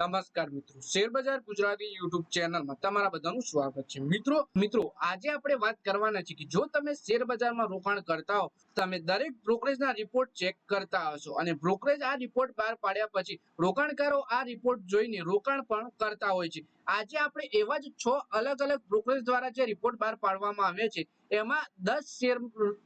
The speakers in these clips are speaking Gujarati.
નમસ્કાર મિત્રો. શેરબજાર ગુજરાતી યુટ્યુબ ચેનલમાં તમારા બધાનું સ્વાગત છે. મિત્રો મિત્રો, આજે આપણે વાત કરવાના છે કે જો તમે શેરબજારમાં રોકાણ કરતા હો, તમે દરેક બ્રોકરેજના રિપોર્ટ ચેક કરતા હશો અને બ્રોકરેજ આ રિપોર્ટ બહાર પાડ્યા પછી રોકાણકારો આ રિપોર્ટ જોઈને રોકાણ પણ કરતા હોય છે. આજે આપણે એવા જ છ અલગ અલગ બ્રોકરેજ દ્વારા જે રિપોર્ટ બહાર પાડવામાં આવે છે, એમાં દસ શેર,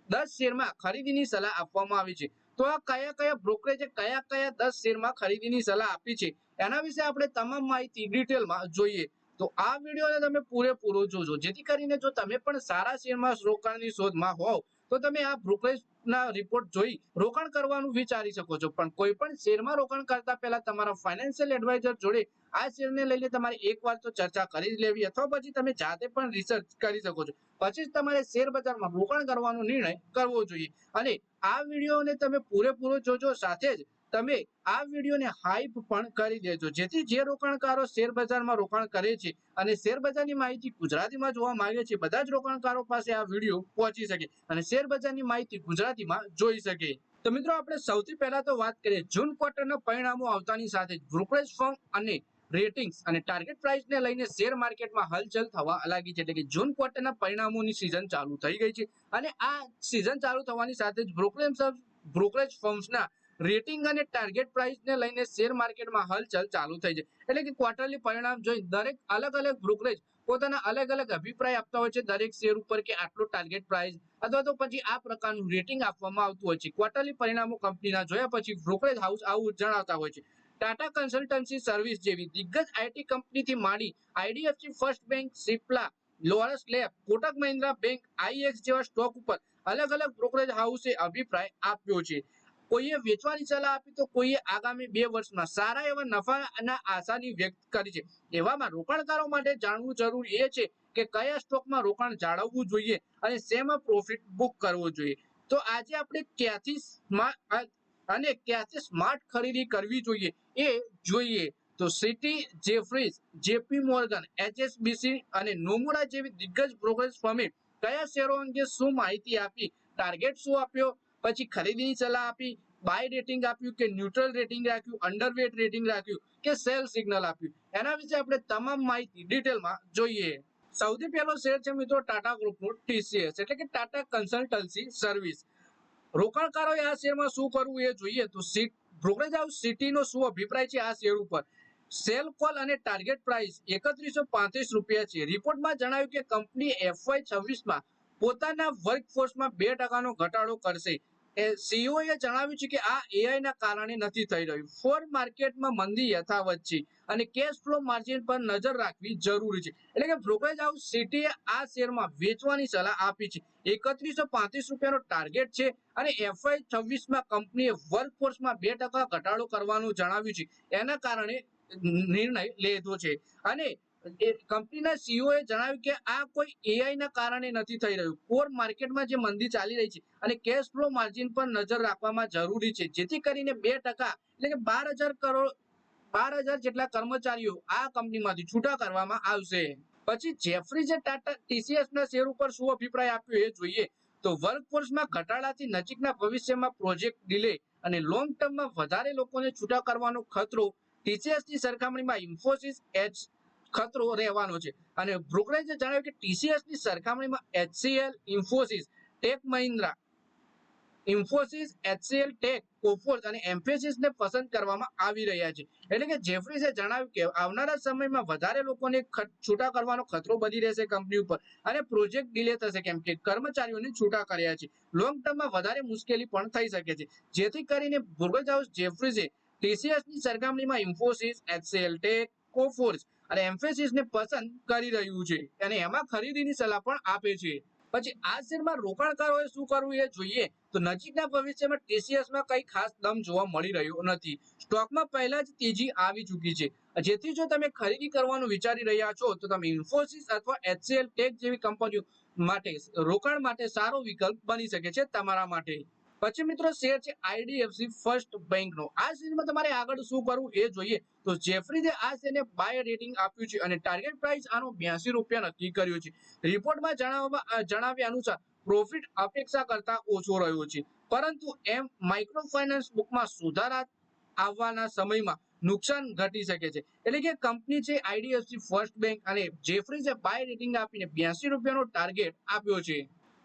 દસ શેરમાં ખરીદીની સલાહ આપવામાં આવી છે. તો આ કયા કયા બ્રોકરેજે કયા કયા દસ શેરમાં ખરીદીની સલાહ આપી છે? એના વિશે આપણે તમામ માહિતી ડિટેલમાં જોઈએ. તો આ વિડીયોને તમે પૂરેપૂરો જોજો. જેથી કરીને જો તમે પણ સારા શેરમાં રોકાણની શોધમાં હોવ, તો તમે આ બ્રોકરેજના રિપોર્ટ જોઈ રોકાણ કરવાનું વિચારી શકો છો. પણ કોઈ પણ શેરમાં રોકાણ કરતા પહેલા તમારા ફાઇનાન્શિયલ એડવાઇઝર જોડે આ શેરને લઈને તમારે એકવાર તો ચર્ચા કરી જ લેવી, અથવા પછી તમે જાતે પણ રિસર્ચ કરી શકો છો. પછી જ તમારે શેર બજારમાં રોકાણ કરવાનો નિર્ણય કરવો જોઈએ. અને આ વિડીયોને તમે પૂરેપૂરો જોજો. સાથે જ તમે આ વિડીયોને હાઈપ પણ કરી દેજો. જેથી જે રોકાણકારો શેરબજારમાં રોકાણ કરે છે અને શેરબજારની માહિતી ગુજરાતીમાં જોવા માંગે છે, બધા જ રોકાણકારો પાસે આ વીડિયો પહોંચી શકે અને શેરબજારની માહિતી ગુજરાતીમાં જોઈ શકે. તો મિત્રો, આપણે સૌથી પહેલા તો વાત કરીએ જૂન ક્વાર્ટરના પરિણામો આવતાની સાથે બ્રોકરેજ ફર્મ અને રેટિંગ્સ અને ટાર્ગેટ પ્રાઇસને લઈને શેર માર્કેટમાં હલચલ થવા લાગી છે. એટલે કે જૂન ક્વાર્ટરના પરિણામોની સિઝન ચાલુ થઈ ગઈ છે અને આ સિઝન ચાલુ થવાની સાથે જ બ્રોકરેજ બ્રોકરેજ ફર્મ્સના રેટિંગ અને ટાર્ગેટ પ્રાઇસને લઈને શેર માર્કેટમાં હલચલ ચાલુ થઈ છે. એટલે કે ક્વાર્ટરલી પરિણામ જોઈ દરેક અલગ અલગ બ્રોકરેજ પોતાના અલગ અલગ અભિપ્રાય આપતા હોય છે દરેક શેર ઉપર કે આટલો ટાર્ગેટ પ્રાઇસ અથવા તો પછી આ પ્રકારનું રેટિંગ આપવામાં આવતું હોય છે. ક્વાર્ટરલી પરિણામો કંપનીના જોયા પછી બ્રોકરેજ હાઉસ આવું જણાવતા હોય છે. ટાટા કન્સલ્ટન્સી સર્વિસ જેવી દિગ્ગજ આઈટી કંપનીથી માંડી IDFC first bank Cipla Laurus lab Kotak Mahindra bank IEX જેવા સ્ટોક ઉપર અલગ અલગ બ્રોકરેજ હાઉસે અભિપ્રાય આપ્યો છે. કોઈએ વેચવાની સલાહ આપી તો કોઈએ આગામી બે વર્ષમાં સારા એવા નફાના આશાની વ્યક્ત કરી છે. એવામાં રોકાણકારો માટે જાણવું જરૂરી એ છે કે કયા સ્ટોકમાં રોકાણ જાળવવું જોઈએ અને શેમાં પ્રોફિટ બુક કરવો જોઈએ. તો આજે આપણે ક્યાંથી અને ક્યાંથી સ્માર્ટ ખરીદી કરવી જોઈએ એ જોઈએ. તો Citi Jefferies JP Morgan HSBC અને નોમુરા જેવી દિગ્ગજ બ્રોકરેજ ફર્મે કયા શેરો અંગે શું માહિતી આપી? ટાર્ગેટ શું આપ્યો? પછી ખરીદીની સલાહ આપી બાય રેટિંગ આપ્યું કે ન્યુટ્રલ રેટિંગ રાખ્યું અંડરવેટ રેટિંગ રાખ્યું કે સેલ સિગ્નલ આપ્યું. એના વિશે આપણે તમામ માહિતી ડિટેલમાં જોઈએ. સૌથી પહેલો શેર છે મિત્રો ટાટા ગ્રુપનું ટીસીએસ એટલે કે ટાટા કન્સલ્ટન્સી સર્વિસ રોકાણકારોએ આ શેરમાં શું કરવું એ જોઈએ તો બ્રોકરેજ હાઉસ સિટીનો શું અભિપ્રાય છે આ શેર ઉપર? સેલ કોલ અને ટાર્ગેટ પ્રાઇસ એકત્રીસો પાંત્રીસ રૂપિયા છે. રિપોર્ટમાં જણાવ્યું કે કંપની એફવાય છવ્વીસમાં પોતાના વર્કફોર્સમાં બે ટકાનો ઘટાડો કરશે. સીઈઓએ જણાવ્યું છે કે આ એઆઈ ના કારણે નથી થઈ રહ્યું. ફોર માર્કેટમાં મંદી યથાવત છે અને કેશ ફ્લો માર્જિન પર નજર રાખવી જરૂરી છે. એટલે કે બ્રોકરેજ હાઉસ સિટીએ આ શેરમાં વેચવાની સલાહ આપી છે. એકત્રીસો પાંત્રીસ રૂપિયાનો ટાર્ગેટ છે અને એફઆઈ છવ્વીસમાં કંપનીએ વર્કફોર્સમાં બે ટકા ઘટાડો કરવાનું જણાવ્યું છે. એના કારણે નિર્ણય લીધો છે. અને કંપનીના સીઈઓએ જણાવ્યું કે આ કોઈ એઆઈ ના કારણે નથી થઈ રહ્યું. કોર માર્કેટમાં જે મંદી ચાલી રહી છે અને કેશ ફ્લો માર્જિન પર નજર રાખવામાં જરૂરી છે. જેથી કરીને બે એટલે કે બાર કરોડ, બાર જેટલા કર્મચારીઓ આ કંપનીમાંથી છૂટા કરવામાં આવશે. પછી જેફરીઝે ટાટા ટીસીએસ ના શેર ઉપર શું અભિપ્રાય આપ્યો એ જોઈએ. તો વર્કફોર્સમાં ઘટાડાથી નજીકના ભવિષ્યમાં પ્રોજેક્ટ ડીલે અને લોંગ ટર્મમાં વધારે લોકોને છૂટા કરવાનો ખતરો ટીસીએસની સરખામણીમાં ઇન્ફોસિસ એચ ખતરો રહેવાનો છે. અને બ્રોકરેજે જણાવ્યું કે ટીસીએસની સરખામણીમાં HCL, Infosys, Tech Mahindra, Infosys, HCL, Tech, Coforge અને એમ્ફેસિસને પસંદ કરવામાં આવી રહ્યા છે. એટલે કે જેફરીસે જણાવ્યું કે આવનારા સમયમાં વધારે લોકોને છૂટા કરવાનો ખતરો બની રહેશે કંપની ઉપર. અને પ્રોજેક્ટ ડિલે થશે કેમ કે કર્મચારીઓને છૂટા કર્યા છે. લોંગ ટર્મમાં વધારે મુશ્કેલી પણ થઈ શકે છે. જેથી કરીને બુર્ગજ હાઉસ જેફરીઝે ટીસીએસની સરખામણીમાં ઇન્ફોસિસ, એચસીએલ, ટેક, કોફોર્સ અને એમ્ફેસિસ ને પસંદ કરી રહ્યું છે અને એમાં ખરીદીની સલાહ પણ આપે છે. પછી આ શેરમાં રોકાણકારોએ શું કરવું એ જોઈએ? તો નજીકના ભવિષ્યમાં ટીસીએસમાં કંઈ ખાસ દમ જોવા મળી રહ્યો નથી. સ્ટોકમાં પહેલા જ તેજી આવી ચૂકી છે. જેથી જો તમે ખરીદી કરવાનું વિચારી રહ્યા છો, તો તમે ઇન્ફોસિસ અથવા એચસીએલ ટેક જેવી કંપનીઓ માટે રોકાણ માટે સારો વિકલ્પ બની શકે છે તમારા માટે. પછી મિત્રો શેર છે આઈડીએફસી ફર્સ્ટ બેંકનો આ શેરમાં તમારે આગળ શું કરવું એ જોઈએ. તો જેફરીદે આ શેરને બાય રેટિંગ આપ્યું છે અને ટાર્ગેટ પ્રાઇસ આનો બ્યાસી રૂપિયા નક્કી કર્યો છે. રિપોર્ટમાં જણાવવા જણાવ્યા અનુસાર પ્રોફિટ અપેક્ષા કરતા ઓછો રહ્યો છે. પરંતુ એમ માઇક્રો ફાઇનાન્સ બુકમાં સુધારા આવવાના સમયમાં નુકસાન ઘટી શકે છે. એટલે કે કંપની છે આઈડીએફસી ફર્સ્ટ બેંક અને જેફરીઝે બાય રેટિંગ આપીને બ્યાસી રૂપિયાનો ટાર્ગેટ આપ્યો છે.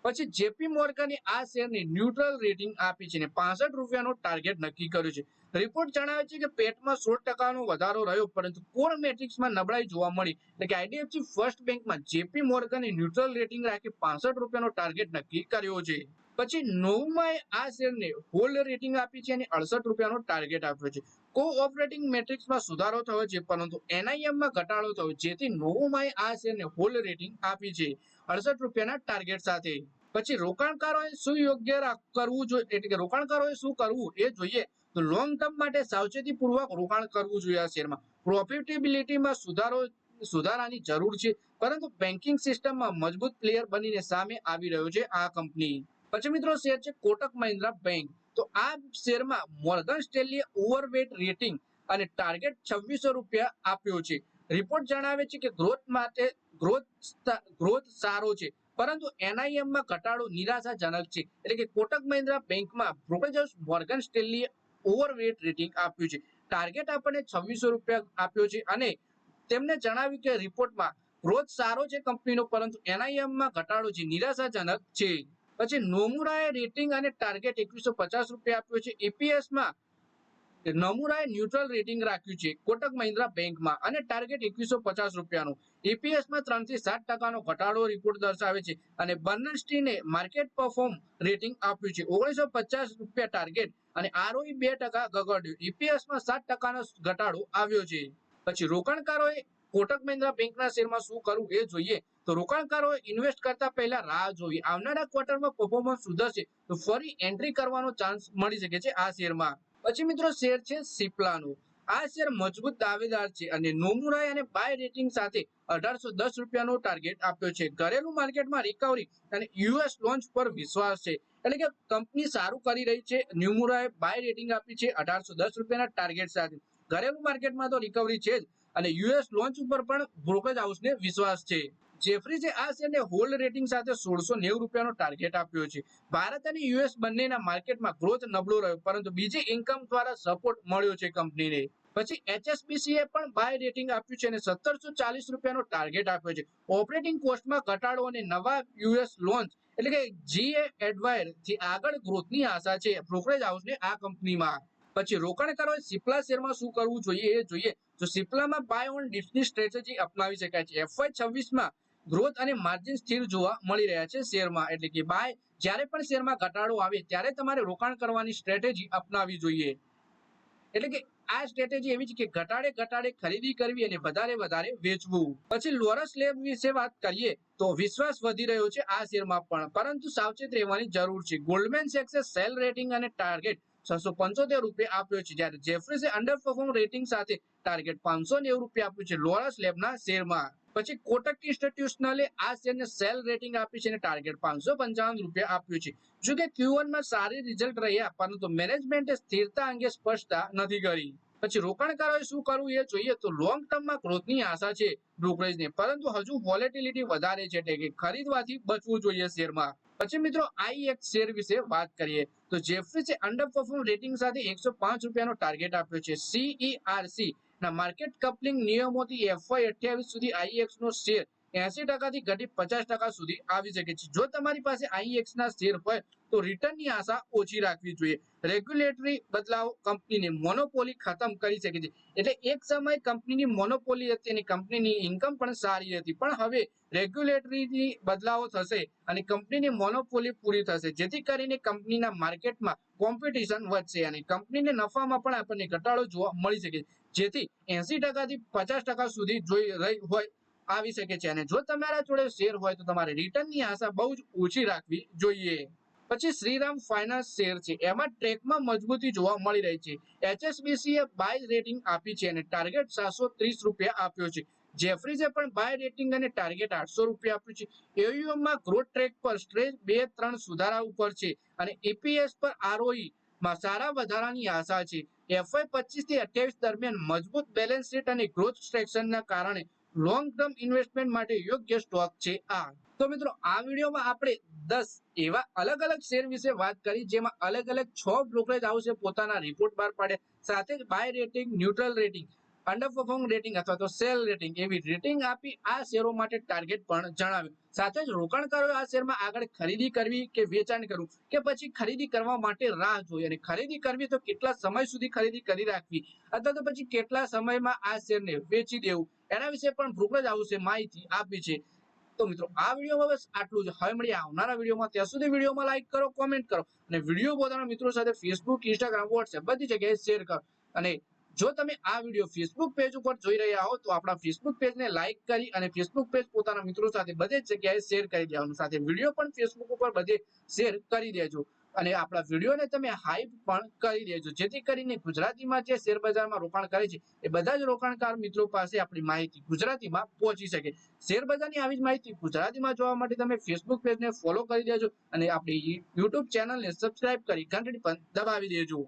પછી જેપી મોર્ગને આ શેરને ન્યુટ્રલ રેટિંગ આપી છે અને પાસઠ રૂપિયાનો ટાર્ગેટ નક્કી કર્યો છે. રિપોર્ટ જણાવે છે કે પેટમાં સોળ ટકાનો વધારો રહ્યો, પરંતુ કોર મેટ્રિક્સમાં નબળાઈ જોવા મળી. એટલે કે આઈડીએફસી ફર્સ્ટ બેંકમાં જેપી મોર્ગને ન્યુટ્રલ રેટિંગ રાખી પાસઠ રૂપિયાનો ટાર્ગેટ નક્કી કર્યો છે. પછી નવમાએ આ શેરને હોલ્ડ રેટિંગ આપી છે અને અડસઠ રૂપિયાનો ટાર્ગેટ આપ્યો છે. કોઓપરેટિંગ મેટ્રિક્સમાં સુધારો થયો છે, પરંતુ એનઆઈએમમાં ઘટાડો થયો, જેથી નવમાએ આ શેરને હોલ્ડ રેટિંગ આપી છે. અડસઠ રૂપિયાના ટાર્ગેટ સાથે. પછી રોકાણકારોએ શું યોગ્ય કરવું જોઈએ એટલે કે રોકાણકારોએ શું કરવું એ જોઈએ. તો લોંગ ટર્મ માટે સાવચેતીપૂર્વક રોકાણ કરવું જોઈએ આ શેરમાં. પ્રોફિટેબિલિટીમાં સુધારો, સુધારાની જરૂર છે. પરંતુ બેન્કિંગ સિસ્ટમમાં મજબૂત પ્લેયર બનીને સામે આવી રહ્યો છે આ કંપની પછી મિત્રો શેર છે કોટક મહિન્દ્રા બેંક તો આ શેરમાં મોર્ગન સ્ટેલીએ ઓવરવેટ રેટિંગ અને ટાર્ગેટ છવ્વીસો રૂપિયા આપ્યો છે. રિપોર્ટ જણાવે છે કે ગ્રોથ માટે ગ્રોથ ગ્રોથ સારો છે. પરંતુ એનઆઈએમમાં ઘટાડો નિરાશાજનક છે. એટલે કે કોટક મહિન્દ્રા બેંકમાં બ્રોકરેજ મોર્ગન સ્ટેલીએ ઓવરવેટ રેટિંગ આપ્યું છે. ટાર્ગેટ આપણને છવ્વીસો રૂપિયા આપ્યો છે અને તેમને જણાવ્યું કે રિપોર્ટમાં ગ્રોથ સારો છે કંપનીનો, પરંતુ એનઆઈએમમાં ઘટાડો છે નિરાશાજનક છે. પછી નોમુરાએ રેટિંગ અને ટાર્ગેટ એકવીસો પચાસ રૂપિયા આપ્યો છે. EPS માં નમુરાએ ન્યુટ્રલ રેટિંગ રાખ્યું છે કોટક મહિન્દ્રા બેંકમાં અને ટાર્ગેટ એકવીસો પચાસ રૂપિયાનું. ઈપીએસમાં માં ત્રણથી સાત ટકાનો ઘટાડો રિપોર્ટ દર્શાવે છે અને બર્નસ્ટીને માર્કેટ પરફોર્મ રેટિંગ આપ્યું છે. ઓગણીસો પચાસ રૂપિયા ટાર્ગેટ અને આરઓઈ બે ટકા ગગડ્યું. ઈપીએસમાં સાત ટકાનો ઘટાડો આવ્યો છે. પછી રોકાણકારોએ કોટક મહિન્દ્રા બેંકના શેરમાં શું કરવું એ જોઈએ. તો રોકાણકારોએ ઇન્વેસ્ટ કરતા પહેલા રાહ જોવી આવનારા ક્વાર્ટરમાં પરફોર્મન્સ સુધરશે. તો ફરી એન્ટ્રી કરવાનો ચાન્સ મળી શકે છે આ શેરમાં. પછી મિત્રો શેર છે સિપ્લાનું. આ શેર મજબૂત દાવેદાર છે અને નોમુરાએ અને બાય રેટિંગ સાથે અઢારસો દસ રૂપિયાનો ટાર્ગેટ આપ્યો છે. ઘરેલું માર્કેટમાં રિકવરી અને યુએસ લોન્ચ પર વિશ્વાસ છે. એટલે કે કંપની સારું કરી રહી છે. ન્યુમુરાએ બાય રેટિંગ આપી છે અઢારસો દસ રૂપિયાના ટાર્ગેટ સાથે. ઘરેલું માર્કેટમાં તો રિકવરી છે જ અને યુએસ લોન્ચ ઉપર પણ બ્રોકરેજ હાઉસને વિશ્વાસ છે. જેફરીઝે આ શેરને હોલ્ડ રેટિંગ સાથે સોળસો નેવું રૂપિયાનો ટાર્ગેટ આપ્યો છે. ભારત અને યુએસ બંનેના માર્કેટમાં ગ્રોથ નબળો રહ્યો, પરંતુ બીજી ઇન્કમ દ્વારા સપોર્ટ મળ્યો છે કંપનીને. પછી એચએસબીસીએ પણ બાય રેટિંગ આપ્યું છે અને સત્તરસો ચાલીસ રૂપિયાનો ટાર્ગેટ આપ્યો છે. ઓપરેટિંગ કોસ્ટમાં ઘટાડો અને નવા યુએસ લોન્ચ એટલે કે જીએ એડવાયરથી આગળ ગ્રોથની આશા છે બ્રોકરેજ હાઉસને આ કંપનીમાં. પછી રોકાણકારોએ સિપ્લા શેરમાં શું કરવું જોઈએ એ જોઈએ. તો સિપ્લામાં બાય ઓન ડિફની સ્ટ્રેટેજી અપનાવી શકાય છે. એફવાય છવ્વીસમાં ગ્રોથ અને માર્જિન સ્થિર જોવા મળી રહ્યા છે શેરમાં. એટલે કે બાય, જ્યારે પણ શેરમાં ઘટાડો આવે, ત્યારે તમારે રોકાણ કરવાની સ્ટ્રેટેજી અપનાવવી જોઈએ. એટલે કે આ સ્ટ્રેટેજી એવી છે કે ઘટાડે ઘટાડે ખરીદી કરવી અને વધારે વધારે વેચવું. પછી લોરસ લેબ વિશે વાત કરીએ, તો વિશ્વાસ વધી રહ્યો છે આ શેરમાં પણ. પરંતુ સાવચેત રહેવાની જરૂર છે. ગોલ્ડમેન સેક્સે સેલ રેટિંગ અને ટાર્ગેટ છસો પંચોતેર રૂપિયા આપ્યો છે. જ્યારે જેફ્રીસે અંડર પરફોર્મ રેટિંગ સાથે ટાર્ગેટ પાંચસો નેવું રૂપિયા આપ્યું છે લોરસ લેબના શેરમાં. પછી કોટક ઇન્સ્ટિટ્યુશનલે આ શેરને સેલ રેટિંગ આપી છે અને ટાર્ગેટ પાંચસો પંચાવન રૂપિયા આપ્યું છે. જો કે ક્યુવનમાં સારી રિઝલ્ટ રહ્યા પરંતુ મેનેજમેન્ટે સ્થિરતા અંગે સ્પષ્ટતા નથી કરી. પછી રોકાણકારોએ શું કરવું એ જોઈએ તો લોંગ ટર્મમાં ગ્રોથની આશા છે બ્રોકરેજને. પરંતુ હજુ વોલેટિલિટી વધારે છે એટલે કે ખરીદવાથી બચવું જોઈએ શેરમાં. પછી મિત્રો આઈએક્સ શેર વિશે વાત કરીએ તો જેફ્રીસે અંડર પરફોર્મ રેટિંગ સાથે એકસો પાંચ રૂપિયાનો ટાર્ગેટ આપ્યો છે. સીઈઆરસી ના માર્કેટ કપલિંગ નિયમોથી એફવાય અઠ્યાવીસ સુધી આઈએક્સ નો શેર એસી ટકાથી ઘટી પચાસ ટકા સુધી આવી શકે છે. જો તમારી પાસે આઈએક્સ ના શેર હોય, તો રિટર્નની આશા ઓછી રાખવી જોઈએ. રેગ્યુલેટરી બદલાવ કંપનીની મોનોપોલી ખતમ કરી શકે છે. એટલે એક સમયે કંપનીની મોનોપોલી હતી અને કંપનીની ઇન્કમ પણ સારી હતી. પણ હવે રેગ્યુલેટરીની બદલાવો થશે અને કંપનીની મોનોપોલી પૂરી થશે. જેથી કરીને કંપનીના માર્કેટમાં કોમ્પિટિશન વધશે અને કંપનીને નફામાં પણ આપણને ઘટાડો જોવા મળી શકે છે. જેથી એસી ટકાથી પચાસ ટકા સુધી જોઈ રહી હોય આવી શકે છે. અને જો તમારા જોડે શેર હોય તો તમારે રિટર્નની આશા બહુ જ ઓછી રાખવી જોઈએ. પછી શ્રીરામ ફાઇનાન્સ શેર છે. એમાં ટ્રેકમાં મજબૂતી જોવા મળી રહી છે. એચએસબીસીએ બાય રેટિંગ આપી છે અને ટાર્ગેટ સાતસો ત્રીસ રૂપિયા આપ્યો છે. જેફરીઝે પણ બાય રેટિંગ અને ટાર્ગેટ આઠસો રૂપિયા આપ્યું છે. એયુએમમાં ગ્રોથ ટ્રેક પર સ્ટ્રેચ બે ત્રણ સુધારા ઉપર છે. અને એપીએસ પર આરઓઈ માં સારા વધારાની આશા છે. એફઆઈ પચીસથી અઠ્યાવીસ દરમિયાન મજબૂત બેલેન્સ શીટ અને ગ્રોથ સ્ટ્રેક્શનના કારણે લોંગ ટર્મ ઇન્વેસ્ટમેન્ટ માટે યોગ્ય સ્ટોક છે આ. તો મિત્રો, આ વિડીયોમાં આપણે દસ એવા અલગ અલગ શેર વિશે વાત કરી, જેમાં અલગ અલગ છ બ્રોકરેજ હાઉસે પોતાના રિપોર્ટ બહાર પાડ્યા. સાથે buy rating neutral rating underperform rating અથવા તો સેલ રેટિંગ એવી રેટિંગ આપી આ શેરો માટે ટાર્ગેટ પણ જણાવ્યું. સાથે જ રોકાણકારોએ આ શેરમાં આગળ ખરીદી કરવી કે વેચાણ કરવું કે પછી ખરીદી કરવા માટે રાહ જોઈ અને ખરીદી કરવી તો કેટલા સમય સુધી ખરીદી કરી રાખવી અથવા તો પછી કેટલા સમયમાં આ શેરને વેચી દેવું એના વિશે પણ બ્રોકરેજ હાઉસે માહિતી આપી છે. તો મિત્રો, આ વિડીયોમાં બસ આટલું જ. હવે મળીએ આવનારા વિડીયોમાં. ત્યાં સુધી વિડીયોમાં લાઈક કરો કોમેન્ટ કરો અને વીડિયો પોતાના મિત્રો સાથે ફેસબુક ઇન્સ્ટાગ્રામ વોટ્સએપ બધી જગ્યાએ શેર કરો અને જો તમે આ વીડિયો ફેસબુક પેજ ઉપર જોઈ રહ્યા હો, તો આપણા ફેસબુક પેજને લાઇક કરી અને ફેસબુક પેજ પોતાના મિત્રો સાથે બધે જ જગ્યાએ શેર કરી દેવાનું. સાથે વીડિયો પણ ફેસબુક ઉપર બધે શેર કરી દેજો. અને આપણા વિડીયોને તમે હાઈપ પણ કરી દેજો. જેથી કરીને ગુજરાતીમાં જે શેર બજારમાં રોકાણ કરે છે, એ બધા જ રોકાણકાર મિત્રો પાસે આપણી માહિતી ગુજરાતીમાં પહોંચી શકે. શેર બજારની આવી જ માહિતી ગુજરાતીમાં જોવા માટે તમે ફેસબુક પેજને ફોલો કરી દેજો અને આપણી યુટ્યુબ ચેનલને સબસ્ક્રાઇબ કરી ઘંટડી પણ દબાવી દેજો.